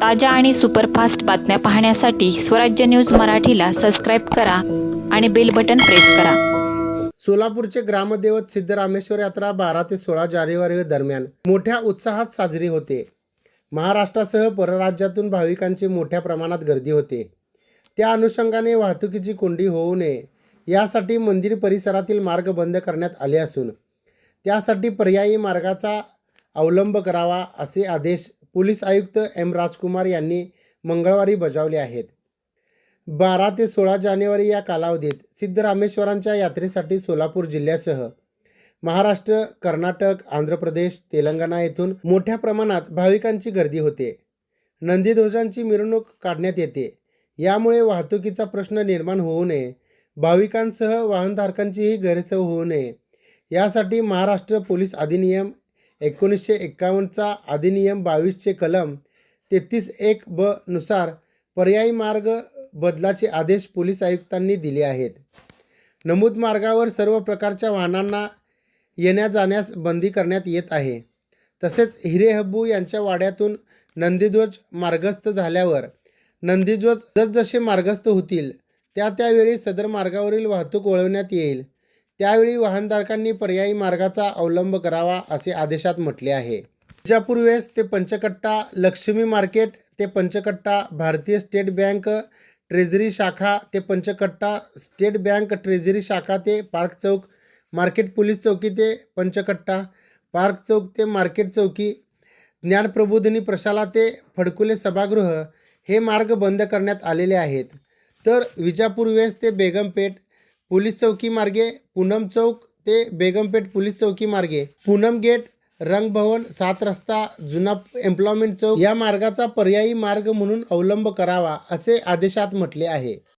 ताज्या आणि सुपरफास्ट बातम्या पाहण्यासाठी स्वराज्य न्यूज मराठीला सबस्क्राईब करा आणि बेल बटन प्रेस करा. सोलापूरचे ग्रामदैवत सिद्धरामेश्वर यात्रा बारा ते सोळा जानेवारी दरम्यान मोठ्या उत्साहात साजरी होते. महाराष्ट्रासह परराज्यातून भाविकांची मोठ्या प्रमाणात गर्दी होते. त्या अनुषंगाने वाहतुकीची कोंडी होऊ नये यासाठी मंदिर परिसरातील मार्ग बंद करण्यात आले असून त्यासाठी पर्यायी मार्गाचा अवलंब करावा असे आदेश पोलीस आयुक्त एम राजकुमार यांनी मंगळवारी बजावले आहेत. बारा ते सोळा जानेवारी या कालावधीत सिद्धरामेश्वरांच्या यात्रेसाठी सोलापूर जिल्ह्यासह महाराष्ट्र कर्नाटक आंध्र प्रदेश तेलंगणा येथून मोठ्या प्रमाणात भाविकांची गर्दी होते. नंदीध्वजांची मिरवणूक काढण्यात येते. यामुळे वाहतुकीचा प्रश्न निर्माण होऊ नये. भाविकांसह वाहनधारकांचीही गैरसोय होऊ नये. यासाठी महाराष्ट्र पोलीस अधिनियम एकोणीसशे एक्कावन्नचा अधिनियम बावीसचे कलम तेहतीस एक ब नुसार पर्यायी मार्ग बदलाचे आदेश पोलीस आयुक्तांनी दिले आहेत. नमूद मार्गावर सर्व प्रकारच्या वाहनांना येण्या जाण्यास बंदी करण्यात येत आहे. तसेच हिरेहब्बू यांच्या वाड्यातून नंदीध्वज मार्गस्थ झाल्यावर नंदीध्वज जसजसे मार्गस्थ होतील त्या त्यावेळी सदर मार्गावरील वाहतूक वळवण्यात येईल. त्यावेळी वाहनधारकांनी पर्यायी मार्गाचा अवलंब करावा असे आदेशात म्हटले आहे. विजापूर ते पंचकट्टा लक्ष्मी मार्केट ते पंचकट्टा भारतीय स्टेट बँक ट्रेझरी शाखा ते पंचकट्टा स्टेट बँक ट्रेझरी शाखा ते पार्क चौक मार्केट पोलीस चौकी ते पंचकट्टा पार्क चौक ते मार्केट चौकी ज्ञानप्रबोधिनी प्रशाला ते फडकुले सभागृह हे मार्ग बंद करण्यात आलेले आहेत. तर विजापूर ते बेगमपेठ पोलीस चौकी मार्गे पूनम चौक ते बेगमपेठ पोलीस चौकी मार्गे. पूनम गेट रंगभवन सात रस्ता जुना एम्प्लॉयमेंट चौक. या मार्गाचा पर्यायी मार्ग म्हणून अवलंब करावा असे आदेशात म्हटले आहे.